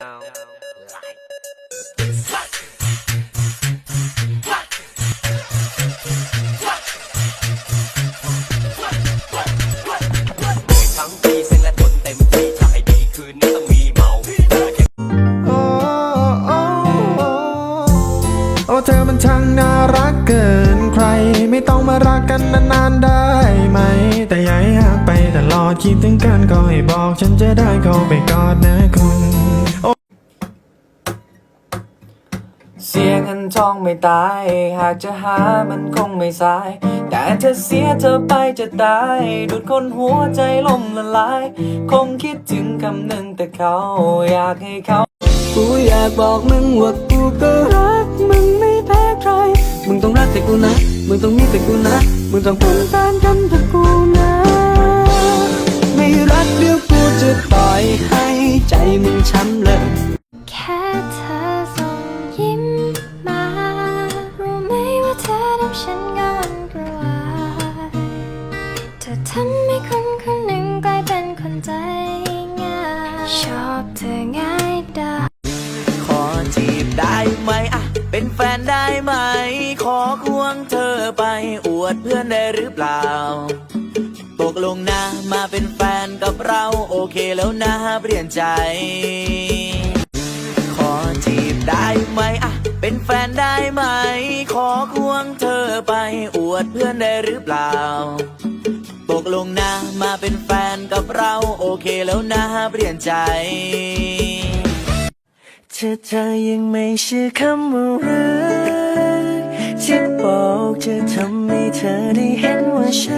ทั้งปีเส้นและทนเต็มที่ถ้าให้ดีคืนนี้ต้องมีเมาอ้โอ้โอ้โอ้เธอมันช่างน่ารักเกินใคร ไม่ต้องมารักกันนานๆได้ไหม แต่อย่าให้ห่างไปตลอดคิดถึงกันก็ให้บอก ฉันจะได้เข้าไปกอดนะคุณ เสียเงินทองไม่ตาย หากจะหามันคงไม่สาย แต่ถ้าเสียเธอไปจะตาย ดูดคนหัวใจล่มละลาย คงคิดถึงคำหนึ่งแต่เขาอยากให้เขา กูอยากบอกมึงว่ากูก็รักมึงไม่แพ้ใคร มึงต้องรักแต่กูนะ มึงต้องมีแต่กูนะ มึงต้องเป็นแฟนกันแต่กูนะ ไม่รักเดี๋ยวกูจะปล่อยให้ใจมึงช้ำเลย แค่เธอ เธอทำฉันก็หวันกลัวเธอทำให้คนคนหนึ่งกลายเป็นคนใจง่าย ชอบเธอง่ายดายขอจีบได้ไหมอะเป็นแฟนได้ไหม ขอควงเธอไปอวดเพื่อนได้หรือเปล่าตกลงนะมาเป็นแฟนกับเราโอเคแล้วนะเปลี่ยนใจ ขอจีบได้ไหมอะเป็นแฟนได้ไหม ขอ งเธอไปอวดเพื่อนได้หรือเปล่า ตกลงนะมาเป็นแฟนกับเราโอเคแล้วนะเปลี่ยนใจเธอเธอยังไม่เชื่อคำว่ารักที่บอกจะทำให้เธอได้เห็นว่าฉัน